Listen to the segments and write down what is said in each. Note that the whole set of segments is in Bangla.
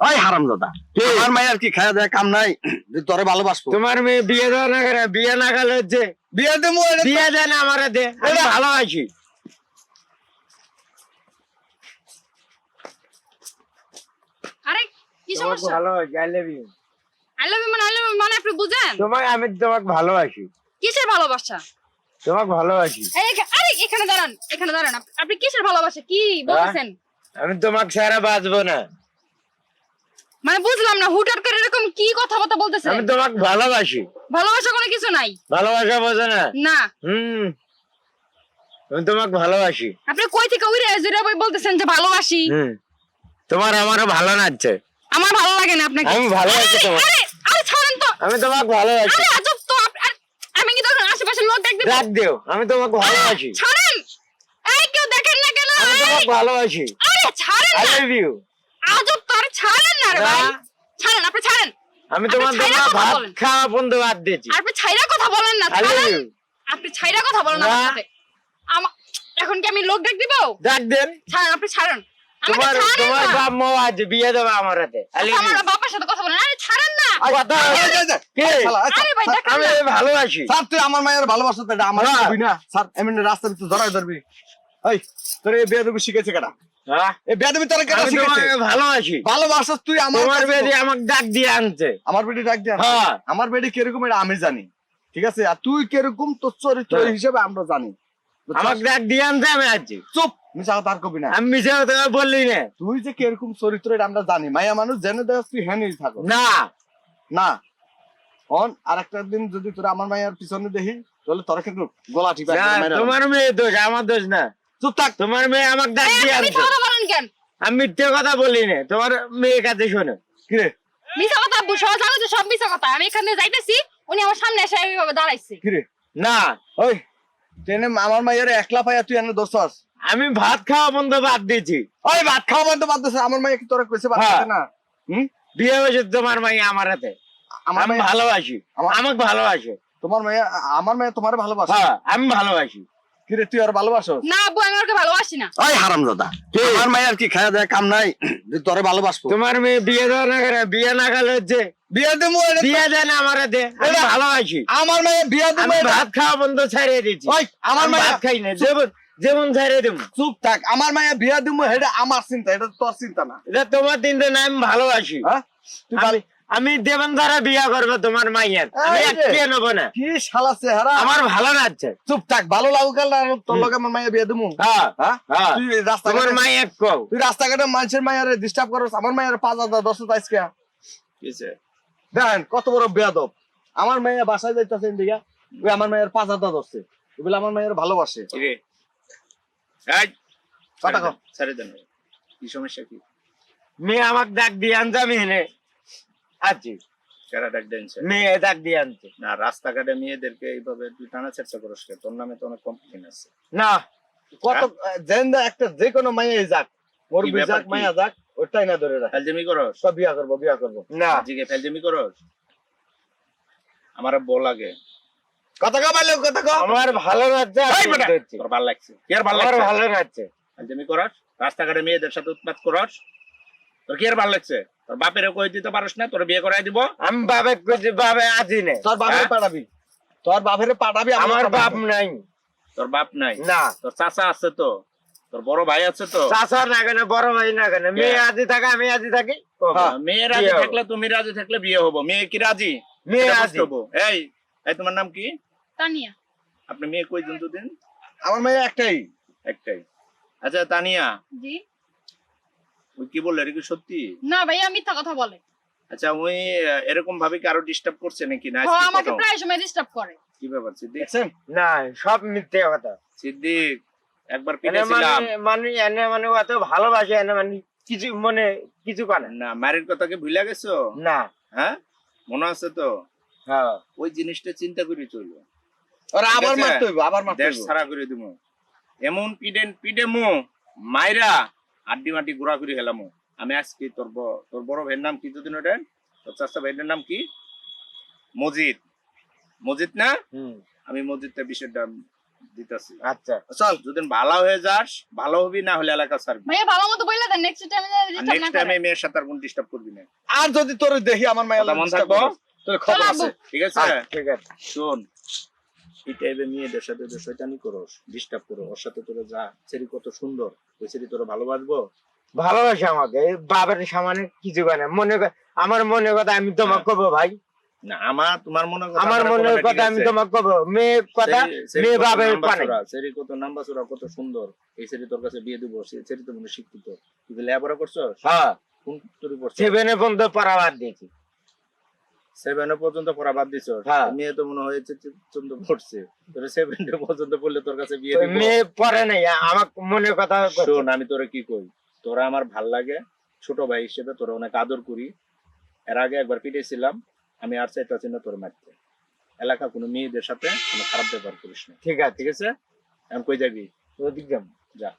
ওই হারামজাদা। আমার মায়ের কি খাওয়া দেয় কাম নাই যে তোরে ভালোবাসবো। তোমার মেয়ে বিয়ে দেওয়া না করে বিয়ে না গেলে বিয়ে দেবো এটা তো- বিয়ে দেন দে আমি এটা- আরে কি তোমাকে সমস্যা? ভালোবাসি I love you I love you মানে আই লাভ ইউ মানে আপনি বুঝেন। তোমাকে আমি তোমাকে ভালোবাসি। কিসের ভালোবাসা? তোমাকে ভালোবাসি। এই এখা- আরে এখানে দাঁড়ান এখানে দাঁড়ান। আপনি কিসের ভালোবাসা? কি বলছেন আমি তোমাকে ছাড়া বাঁচবো না। মানে বুঝলাম না হুটহাট করে এরকম কি কথাবার্তা বলতেছেন আমি তোমাকে ভালোবাসি। ভালোবাসা কোনো কিছু নাই? ভালোবাসা বোঝো না। না। হুম। আমি তোমাকে ভালোবাসি। আপনি কই থেকে উড়ে জুড়ে বই বলতেছেন যে ভালোবাসি? হুম। তোমার আমারও ভালো লাগছে। আমার ভালো লাগে না আপনাকে। আমি ভালোবাসি তোমাকে। আরে আরে ছাড়েন তো। আমি তোমাকে ভালোবাসি আরে আজব তো আমি কি তখন আশেপাশে লোক দেখ দিব ডাক দিও। আমি তোমাকে ভালোবাসি। ছাড়েন। এই কেউ দেখেন না কেন? আমি তোমাকে ভালোবাসি। আরে ছাড়েন আই লাভ ইউ আজব তো আরে ছাড়েন না রে না। ভাই। ছাড়েন আপনি ছাড়েন। আমি তোমার জন্য ভাত খাওয়া বন্ধ বাদ দিয়েছি। আপনি ছাইরা কথা বলেন না ছাড়েন। আপনি ছাইরা কথা বলেন না। না। আমার সাথে। এখন কি আমি লোক দেখ দিব? ডাক দেন। ছাড়েন আপনি ছাড়েন। তোমার তোমার বাপ মা আজ বিয়ে দেবে আমার হাতে। আই আমার বাবার সাথে কথা বলেন। আরে ছাড়েন না। কথা কে এই, আরে ভাই আমি ভালোবাসি। স্যার তুই আমার মায়ের ভালোবাসা আমার। না। স্যার এমনি ধরাই ধরবি। এই তোর এই বিয়ে দেবি শিখেছে কেটা হ্যাঁ? ভালোবাসি। ভালোবাসা তুই আমার তোমার কাছে বেদি তো- আমাকে ডাক দিয়ে আনছে। আমার বেটি ডাক দিয়া হ্যাঁ। আমার বেটি কীরকম এটা আমি জানি। ঠিক আছে? আর তুই কীরকম তোর চরিত্র হ্যাঁ। হিসেবে আমরা জানি। বুঝছস? আমাকে ডাক দিয়ে আনছে আমি আছি। চুপ! মিশা কথা আর কবি না। আমি মিশে কথা বললি না। তুই যে কীরকম চরিত্র এটা আমরা জানি। মায়া মানুষ জেনে দেখ তুই হ্যাঁ থাকো। না। না। অন আর একটা দিন যদি তোরা আমার মায়ের পিছনে দেখি তাহলে তোরা কিন্তু গলা তোমার মেয়ে দোষ আমার দোষ না। চুপ থাক। তোমার মেয়ে আমাকে ডাক দিয়ে আপনি আনছে কথা বলেন কেন? আমি মিথ্যে কথা বলি না তোমার মেয়ে কাছে শোনো। কিরে মিথ্যা কথা সব মিথ্যা কথা। আমি এখান যাইতেছি উনি আমার সামনে এসে এইভাবে দাঁড়াইছে। কিরে না। ওই ট্রেনে আমার মায়ের একলা পাইয়া তুই এনে দোষস আমি ভাত খাওয়া বন্ধ বাদ দিয়েছি। ওই ভাত খাওয়া বন্ধ বাদ দিছে। আমার মাইয়া কি তোরা কইছে ভাত হ্যাঁ। না? হুম? বিয়ে হয়েছে তোমার মাই আমার হাতে। আমার আমি ভালোবাসি। আমাকে ভালোবাসে। তোমার মাইয়া আমার মাইয়া তোমার ভালোবাসে। হ্যাঁ আমি ভালোবাসি। কিরে তুই আর ভালোবাসো না আব্বু আমি ওকে ভালোবাসি না। ওই হারামজাদা। আমার মায়ের কি খাওয়া দেয় কাম নাই যে তোরে ভালোবাসবো। তোমার মেয়ে বিয়ে দেওয়া না করে বিয়ে না গেলে হচ্ছে বিয়ে দেবো এটা তো- বিয়ে দেন আমার হাতে আমি ভালোবাসি। আমার মায়ের বিয়ে দেবো আমি ভাত খাওয়া বন্ধ ছাড়িয়ে দিচ্ছি ওই আমার আমি মায়ের ভাত খাই না যেমন যেমন ছাড়িয়ে দেবো। চুপ থাক আমার মায়ের বিয়ে দেবো এটা আমার চিন্তা এটা তোর চিন্তা না। এটা তোমার তিনটে না আমি ভালোবাসি। হ্যাঁ? তুই আমি দেবেন দ্বারা বিয়ে করব তোমার মাইয়ের। আমি একটিয়ে নেব না। কি শালা চেহারা। আমার ভালো লাগছে। চুপ থাক ভালো লাগুক তোর লগে আমার মায়ের বিয়ে দেবো হ্যাঁ হ্যাঁ? হ্যাঁ। তুই তোমার কও। তুই রাস্তাঘাটে মানুষের মায়ের ডিস্টার্ব করস আমার মায়ের পাঁচ হাজার দশ হাজার আজকে। দেখেন কত বড় বেয়াদব। আমার মেয়ে বাসায় যাইতেছে দিকে ওই আমার মায়ের পাঁচ হাজার দশে বলে আমার মায়ের ভালোবাসে। কথা কও। ছেড়ে দেন। কি সমস্যা কি? মেয়ে আমাকে ডাক দিয়ে আনছে আমি হেনে আছি কারা ডাক মেয়ে ডাক দিয়ে আনছে। না রাস্তাঘাটে মেয়েদেরকে এইভাবে তুই টানা চেষ্টা করিস কে? তোর নামে তো অনেক কমপ্লেন আছে। না কত জেন একটা যে কোনো মাইয়া যাক ওর কি যাক মাইয়া যাক ওটাই না ধরে রাখে। ফেলজেমি করস? সব বিয়া করব বিয়া করব। না। জিগে ফেলজেমি করস? আমার বল লাগে কথা কও ভালো কথা কও আমার ভালো লাগছে। তোর ভালো লাগছে। কি আর ভালো লাগছে? ভালো লাগছে। ফেলজেমি করস? রাস্তাঘাটে মেয়েদের সাথে উৎপাত করস? তোর কি আর ভালো লাগছে? তোর বাপের কই দিতে পারস না তোর বিয়ে করাই দিব। আমি কইছি বাবে আছি নে। তোর বাপের হ্যাঁ? পাঠাবি। তোর বাপের পাঠাবি আমার বাপ নাই। তোর বাপ নাই? না। তোর চাচা আছে তো? তোর বড় ভাই আছে তো? চাচা না কেন বড় ভাই না কেন? মেয়ে আজি থাকে আমি আজি থাকি। হ্যাঁ। মেয়ে রাজি থাকলে তুমি রাজি থাকলে বিয়ে হব। মেয়ে কি রাজি? মেয়ে আজি বুঝতে হব। এই এই তোমার নাম কি? তানিয়া। আপনি মেয়ে কই দিন আমার মেয়ে একটাই। একটাই। আচ্ছা তানিয়া। জি? ওই কি বললে এটা কি সত্যি? না ভাইয়া মিথ্যা কথা বলে। আচ্ছা ওই এরকম ভাবে কি আরও ডিস্টার্ব করছে নাকি? না ও আমাকে প্রায় সময় ডিস্টার্ব করে। কি ব্যাপার সিদ্দিক? দেখছেন? না সব মিথ্যে কথা। সিদ্দিক একবার পিটেছিলাম মানে মানে এনে মানে অত ভালোবাসে এনে মানে কিছু মনে কিছু করে না। মায়ের কথা কি ভুলে গেছো? না। হ্যাঁ? মনে আছে তো? হ্যাঁ। ওই জিনিসটা চিন্তা করে চলো ওরা আবার মারতে হইব আবার মারতে দেশ ছাড়া করে দিব। এমন পিডেন পিডে মো মাইরা। আড্ডি মাটি ঘোরা করে হেলামো আমি আজকে তোর তোর বড় ভাইয়ের নাম কি যদিন ওটা তোর চাষা ভাইয়ের নাম কি? মজিদ। মজিদ না? আমি মসজিদটা বিষয়টা দিতাছি। আচ্ছা। চল যদি ভালো হয়ে যাস ভালো হবি না হলে এলাকা ছাড়বি। ভাইয়া ভালো মতো বললে দেন নেক্সট টাইমে নেক্সট টাইমে মেয়ের সাথে আর কোন ডিস্টার্ব করবি না। আর যদি তোর দেখি আমার মায়ের কথা মন থাকব? তোর খবর আছে। ঠিক আছে? ঠিক আছে। শোন। এই টাইপের মেয়েদের সাথে যে শয়তানি করস ডিস্টার্ব করো ওর সাথে তোরা যা সেরি কত সুন্দর। ওই সেরি তোরা ভালোবাসবো? ভালোবাসে আমাকে। বাবার সামনে কিছু করে মনে আমার মনে কথা আমি তোমাকে কব ভাই। না আমার তোমার মনে কথা আমার আমার কথা আমি তোমাকে কব। মেয়ে কথা সেরি- সেরি মেয়ে কত পানে। সেরি কত নাম্বার চোরা, কত সুন্দর। এই সেরি তোর কাছে বিয়ে দিব সে সেরি তো মনে শিক্ষিত। তুই লেখাপড়া করছস? হ্যাঁ। কোন তোর পড়ছস সেভেনে পর্যন্ত পড়া বাদ দিয়েছি। সেভেনে পর্যন্ত পড়া বাদ হ্যাঁ। মেয়ে তো মনে হয়েছে চন্দ্র পড়ছে। তোর সেভেনে পর্যন্ত পড়লে তোর কাছে বিয়ে মেয়ে পড়ে নাই আমার মনের কথা শোন আমি তোরে কি কই? তোরা আমার ভালো লাগে ছোট ভাই হিসেবে তোরা অনেক আদর করি। এর আগে একবার পিটেছিলাম আমি আর চাইতেছি না তোর মারতে। এলাকা কোনো মেয়েদের সাথে কোনো খারাপ ব্যবহার করিস না। ঠিক আছে। ঠিক আছে? এখন কই যাবি? ওদিক। যা।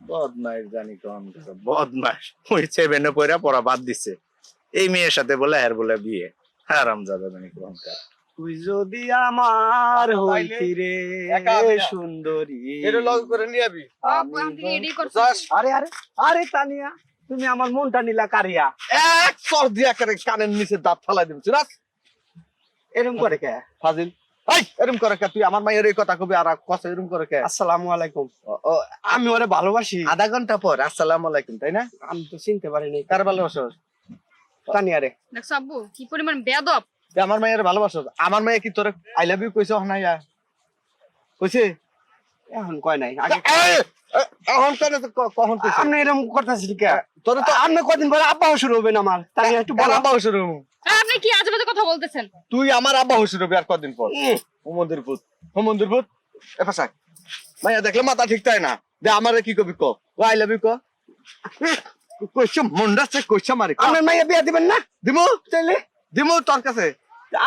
বদমাইশ জানি কম বদমাইশ। ওই সেভেনে পয়রা পড়া বাদ দিছে। এই মেয়ের সাথে বলে আর বলে বিয়ে। হারাম যাবে জানি কম তুই যদি আমার হইতি রে আমি সুন্দরী। এটা লগ করে নিয়ে আবি। আরে আরে আরে তানিয়া তুমি আমার মনটা নিলা কারিয়া। এক সর দিয়া করে কানের নিচে দাঁত ফালাই দিবি রাখ এরকম করে কে? ফাজিল। এই এরম করে কে? তুই আমার মায়ের এই কথা কবি আর কথা এরম করে কে? আসসালামু আলাইকুম। আমি ওরে ভালোবাসি। আধা ঘণ্টা পর। আসসালামু আলাইকুম তাই না? আমি তো চিনতে পারিনি। কার ভালোবাসো তানিয়া রে দেখছ আব্বু কি পরিমাণ বেয়াদব। তুই আমার মায়ের ভালোবাসো। আমার মায়ে কি তোর আই লাভ ইউ কইছো না ইয়া? কইছে? এখন কয় নাই আগে এখন কেন কখন কইছে? আপনি এরকম করতেছি কে? তোর তো আপনি কদিন পরে আব্বা শুরু হবেন আমার। তানিয়া একটু বলো। আব্বা হইছে রে? আর আপনি কি আজে বাজে কথা বলতেছেন? তুই আমার আব্বা হইছে রে আর কদিন পর। ও মন্দির ভূত। ও মন্দির ভূত? এ ফাসাক। মাইয়া দেখলে মাথা ঠিক তাই না। দে আমারে কি কবি ক? ও আই লাভ ইউ ক? কইছে মন্ডা সে কইছে মারি আপনার মাইয়া বিয়া দিবেন না? দিমু? তাইলে? দিমু তোর কাছে।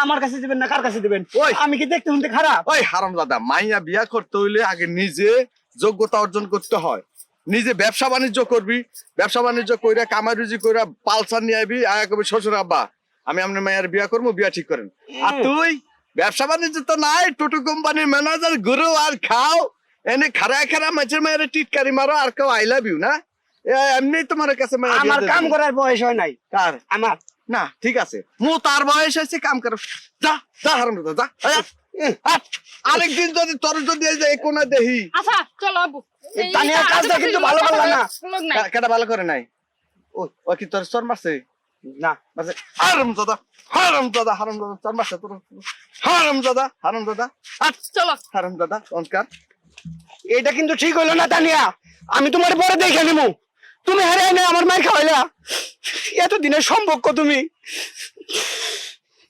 আমার কাছে দিবেন না কার কাছে দিবেন? ওই। আমি কি দেখতে শুনতে খারাপ? ওই হারাম দাদা মাইয়া বিয়া করতে হইলে আগে নিজে যোগ্যতা অর্জন করতে হয়। নিজে ব্যবসা বাণিজ্য করবি ব্যবসা বাণিজ্য কইরা কামাই রুজি কইরা পালসার নিয়ে আইবি আয়া কবি শ্বশুর আব্বা আমি আপনার মায়ের বিয়া করব বিয়া ঠিক করেন। আর তুই? ব্যবসা বাণিজ্য তো নাই টোটো কোম্পানির ম্যানেজার গুরু আর খাও। এনে খারা খারা মাছের মায়ের টিটকারি মারো আর কেউ আই লাভ ইউ না? এমনি তোমার কাছে আমার কাম। করার বয়স হয় নাই। কার? আমার। না ঠিক আছে। মু তার বয়স হয়েছে কাম কর। যা যা হারাম দাদা যা। আরেকদিন যদি তোর যদি এই কোনা দেহি। আচ্ছা চলো তানিয়ার আজে কাজটা কিন্তু ভালো করলা না। লোক নাই। কে- কেটা ভালো করে নাই? ও ও কি তোর চর মারছে না। মারছে হারাম দাদা হারাম দাদা হারাম দাদা চর মারছে তোর। হারাম দাদা হারাম দাদা আট, চলো। হারাম দাদা অনকার এটা কিন্তু ঠিক হইল না তানিয়া। আমি তোমার পরে দেখে নিমু। তুমি হারে এনে আমার মায়ের খাওয়াইলা। এতদিনের সম্পর্ক তুমি।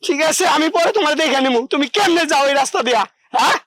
ঠিক আছে, আমি পরে তোমার দেখে নিমু তুমি কেমনে যাও এই রাস্তা দিয়া হ্যাঁ?